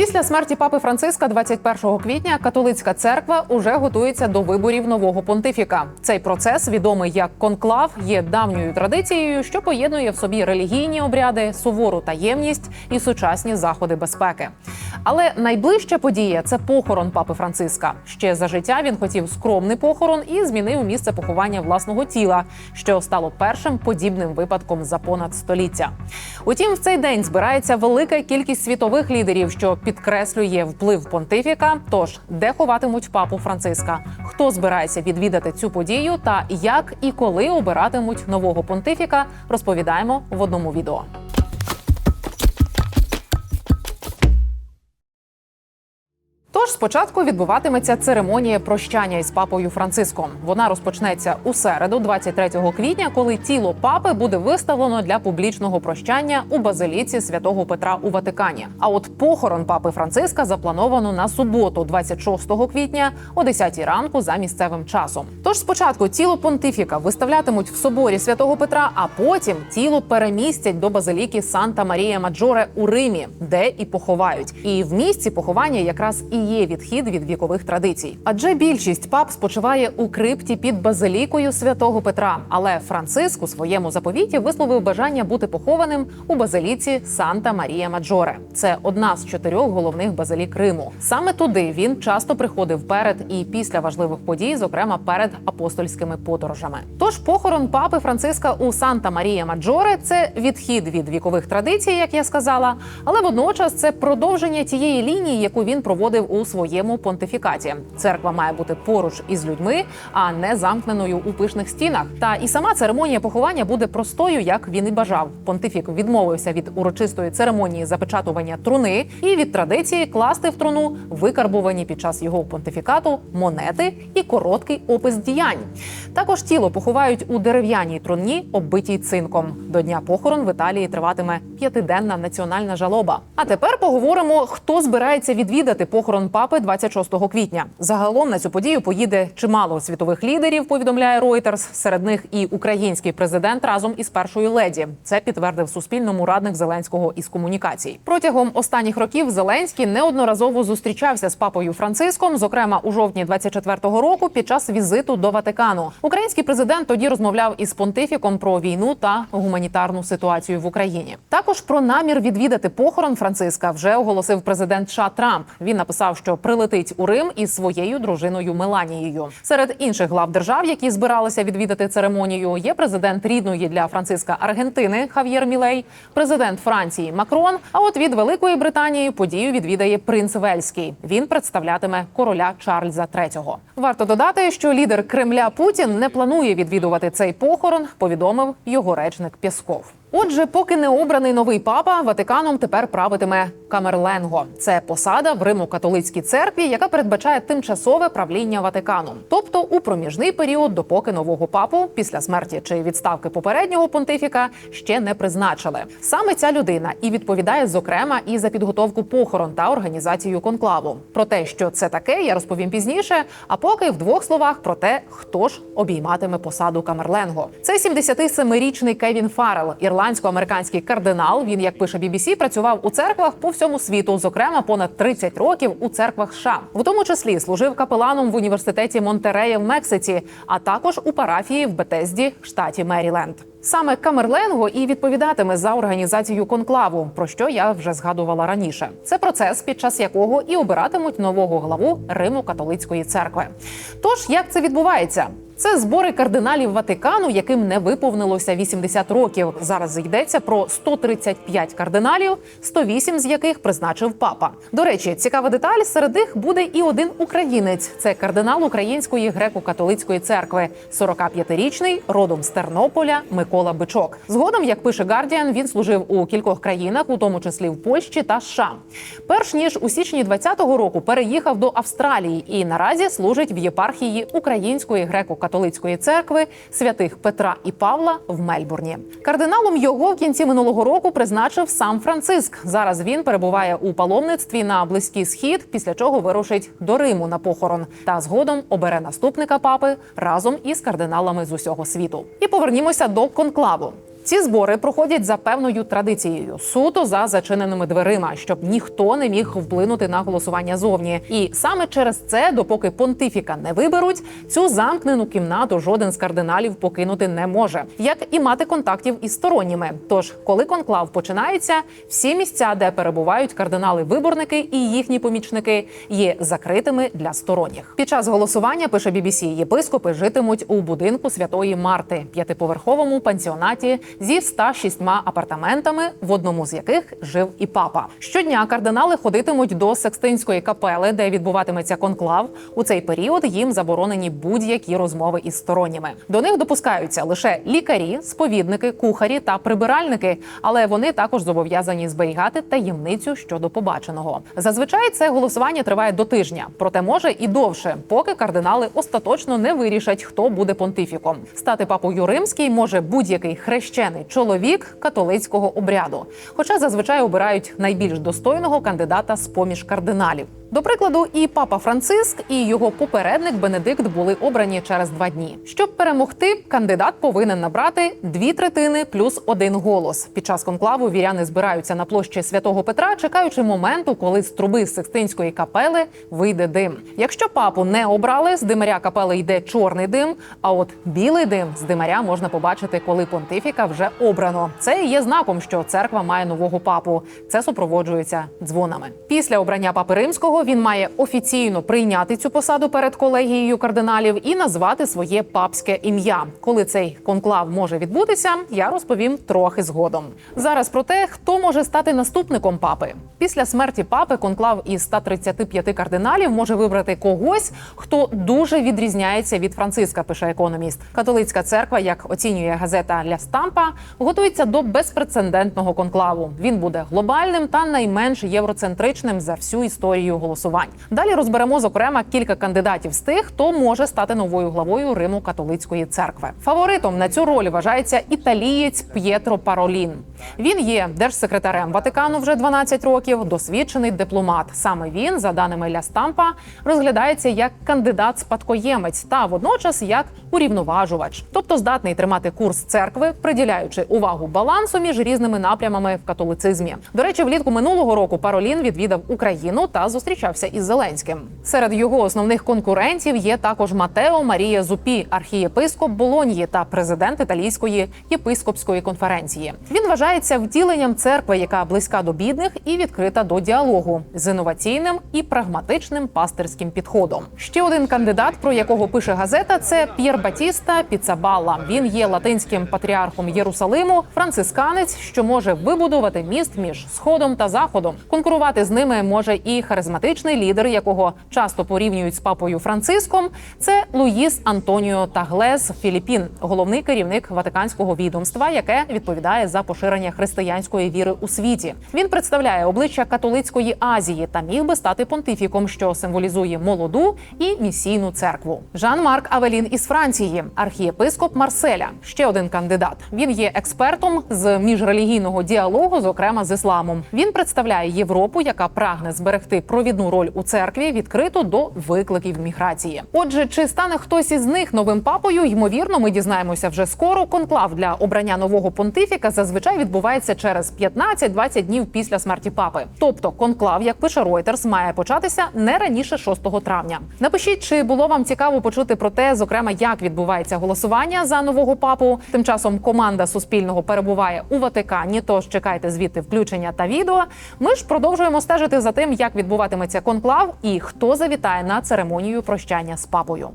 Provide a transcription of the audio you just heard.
Після смерті папи Франциска 21 квітня католицька церква уже готується до виборів нового понтифіка. Цей процес, відомий як конклав, є давньою традицією, що поєднує в собі релігійні обряди, сувору таємність і сучасні заходи безпеки. Але найближча подія це похорон папи Франциска. Ще за життя він хотів скромний похорон і змінив місце поховання власного тіла, що стало першим подібним випадком за понад століття. Утім, в цей день збирається велика кількість світових лідерів, що підкреслює вплив понтифіка. Тож де ховатимуть папу Франциска? Хто збирається відвідати цю подію та як і коли обиратимуть нового понтифіка, розповідаємо в одному відео. Тож спочатку відбуватиметься церемонія прощання із папою Франциском. Вона розпочнеться у середу, 23 квітня, коли тіло папи буде виставлено для публічного прощання у базиліці святого Петра у Ватикані. А от похорон папи Франциска заплановано на суботу, 26 квітня, о 10 ранку за місцевим часом. Тож спочатку тіло понтифіка виставлятимуть в соборі святого Петра, а потім тіло перемістять до базиліки Санта Марія Маджоре у Римі, де і поховають. І в місці поховання якраз і є відхід від вікових традицій. Адже більшість пап спочиває у крипті під базилікою святого Петра. Але Франциск у своєму заповіті висловив бажання бути похованим у базиліці Санта Марія Маджоре. Це одна з чотирьох головних базилік Риму. Саме туди він часто приходив перед і після важливих подій, зокрема перед апостольськими подорожами. Тож похорон папи Франциска у Санта Марія Маджоре це відхід від вікових традицій, як я сказала, але водночас це продовження тієї лінії, яку він проводив у своєму понтифікаті. Церква має бути поруч із людьми, а не замкненою у пишних стінах. Та і сама церемонія поховання буде простою, як він і бажав. Понтифік відмовився від урочистої церемонії запечатування труни і від традиції класти в труну викарбовані під час його понтифікату монети і короткий опис діянь. Також тіло поховають у дерев'яній труні, оббитій цинком. До дня похорон в Італії триватиме п'ятиденна національна жалоба. А тепер поговоримо, хто збирається відвідати похорон папи 26 квітня. Загалом на цю подію поїде чимало світових лідерів. Повідомляє Reuters. Серед них і український президент разом із першою леді. Це підтвердив Суспільному радник Зеленського із комунікацій. Протягом останніх років Зеленський неодноразово зустрічався з папою Франциском, зокрема у жовтні 24-го року, під час візиту до Ватикану. Український президент тоді розмовляв із понтифіком про війну та гуманітарну ситуацію в Україні. Також про намір відвідати похорон Франциска вже оголосив президент США Трамп. Він написав, що прилетить у Рим із своєю дружиною Меланією. Серед інших глав держав, які збиралися відвідати церемонію, є президент рідної для Франциска Аргентини Хав'єр Мілей, президент Франції Макрон. А от від Великої Британії подію відвідає принц Вельський. Він представлятиме короля Чарльза III. Варто додати, що лідер Кремля Путін не планує відвідувати цей похорон. Повідомив його речник Пєсков. Отже, поки не обраний новий папа, Ватиканом тепер правитиме Камерленго. Це посада в Римо-католицькій церкві, яка передбачає тимчасове правління Ватиканом, тобто у проміжний період, допоки нового папу після смерті чи відставки попереднього понтифіка ще не призначили. Саме ця людина і відповідає зокрема і за підготовку похорон та організацію конклаву. Про те, що це таке, я розповім пізніше. А поки в двох словах про те, хто ж обійматиме посаду Камерленго. Це 77-річний Кевін Фаррел, ірландсько-американський кардинал. Він, як пише BBC, працював у церквах по всьому світу, зокрема понад 30 років у церквах США. В тому числі служив капеланом в університеті Монтерея в Мексиці, а також у парафії в Бетезді, штаті Меріленд. Саме Камерленго і відповідатиме за організацію конклаву, про що я вже згадувала раніше. Це процес, під час якого і обиратимуть нового главу Риму католицької церкви. Тож як це відбувається? Це збори кардиналів Ватикану, яким не виповнилося 80 років. Зараз йдеться про 135 кардиналів, 108 з яких призначив папа. До речі, цікава деталь серед них буде і один українець. Це кардинал Української греко-католицької церкви, 45-річний, родом з Тернополя Микола Бичок. Згодом, як пише Гардіан, він служив у кількох країнах, у тому числі в Польщі та США. Перш ніж у січні 20-го року переїхав до Австралії і наразі служить в єпархії Української греко-католицької церкви святих Петра і Павла в Мельбурні. Кардиналом його в кінці минулого року призначив сам Франциск. Зараз він перебуває у паломництві на близький схід, після чого вирушить до Риму на похорон та згодом обере наступника папи разом із кардиналами з усього світу. І повернімося до конклаву. Ці збори проходять за певною традицією, суто за зачиненими дверима, щоб ніхто не міг вплинути на голосування зовні. І саме через це, допоки понтифіка не виберуть, цю замкнену кімнату жоден з кардиналів покинути не може, як і мати контактів із сторонніми. Тож, коли конклав починається, всі місця, де перебувають кардинали-виборники і їхні помічники, є закритими для сторонніх. Під час голосування пише BBC, єпископи житимуть у будинку святої Марти, п'ятиповерховому пансіонаті зі 106 апартаментами, в одному з яких жив і папа. Щодня кардинали ходитимуть до Секстинської капели, де відбуватиметься конклав. У цей період їм заборонені будь-які розмови із сторонніми. До них допускаються лише лікарі, сповідники, кухарі та прибиральники, але вони також зобов'язані зберігати таємницю щодо побаченого. Зазвичай це голосування триває до тижня, проте може і довше, поки кардинали остаточно не вирішать, хто буде понтифіком. Стати папою римський може будь-який хрещений чоловік католицького обряду, хоча зазвичай обирають найбільш достойного кандидата з поміж кардиналів. До прикладу, і папа Франциск, і його попередник Бенедикт були обрані через два дні. Щоб перемогти, кандидат повинен набрати дві третини плюс один голос. Під час конклаву віряни збираються на площі святого Петра, чекаючи моменту, коли з труби з Секстинської капели вийде дим. Якщо папу не обрали, з димаря капели йде чорний дим. А от білий дим з димаря можна побачити, коли понтифіка вже обрано. Це є знаком, що церква має нового папу. Це супроводжується дзвонами. Після обрання папи римського він має офіційно прийняти цю посаду перед колегією кардиналів і назвати своє папське ім'я. Коли цей конклав може відбутися, я розповім трохи згодом. Зараз про те, хто може стати наступником папи. Після смерті папи конклав із 135 кардиналів може вибрати когось, хто дуже відрізняється від Франциска. Пише економіст. Католицька церква, як оцінює газета Ля Стампа, готується до безпрецедентного конклаву. Він буде глобальним та найменш євроцентричним за всю історію голосувань. Далі розберемо зокрема кілька кандидатів з тих, хто може стати новою главою Риму католицької церкви. Фаворитом на цю роль вважається італієць П'єтро Паролін. Він є держсекретарем Ватикану вже 12 років, досвідчений дипломат. Саме він, за даними Ля Стампа, розглядається як кандидат-спадкоємець та водночас як урівноважувач, тобто здатний тримати курс церкви, приділяючи увагу балансу між різними напрямами в католицизмі. До речі, влітку минулого року Паролін відвідав Україну та зустрічався із Зеленським. Серед його основних конкурентів є також Матео Марія Зупі, архієпископ Болоньї та президент італійської єпископської конференції. Він вважається втіленням церкви, яка близька до бідних і відкрита до діалогу з інноваційним і прагматичним пастирським підходом. Ще один кандидат, про якого пише газета, це П'єр Батіста Піцабалла. Він є латинським патріархом Єрусалиму, францисканець, що може вибудувати міст між сходом та заходом. Конкурувати з ними може і харизматичний лідер, якого часто порівнюють з папою Франциском. Це Луїс Антоніо Таглес Філіппін, головний керівник Ватиканського відомства, яке відповідає за поширення християнської віри у світі. Він представляє обличчя католицької Азії та міг би стати понтифіком, що символізує молоду і місійну церкву. Жан-Марк Авелін із Франції, архієпископ Марселя. Ще один кандидат. Він є експертом з міжрелігійного діалогу, зокрема з ісламом. Він представляє Європу, яка прагне зберегти провідну роль у церкві, відкрито до викликів міграції. Отже, чи стане хтось із них новим папою? Ймовірно, ми дізнаємося вже скоро. Конклав для обрання нового понтифіка зазвичай відбувається через 15-20 днів після смерті папи. Тобто, конклав, як пише Reuters, має початися не раніше 6 травня. Напишіть, чи було вам цікаво почути про те, зокрема, як відбувається голосування за нового папу. Тим часом команда Суспільного перебуває у Ватикані. Тож чекайте звідти включення та відео. Ми ж продовжуємо стежити за тим, як відбуватиметься конклав і хто завітає на церемонію прощання з папою.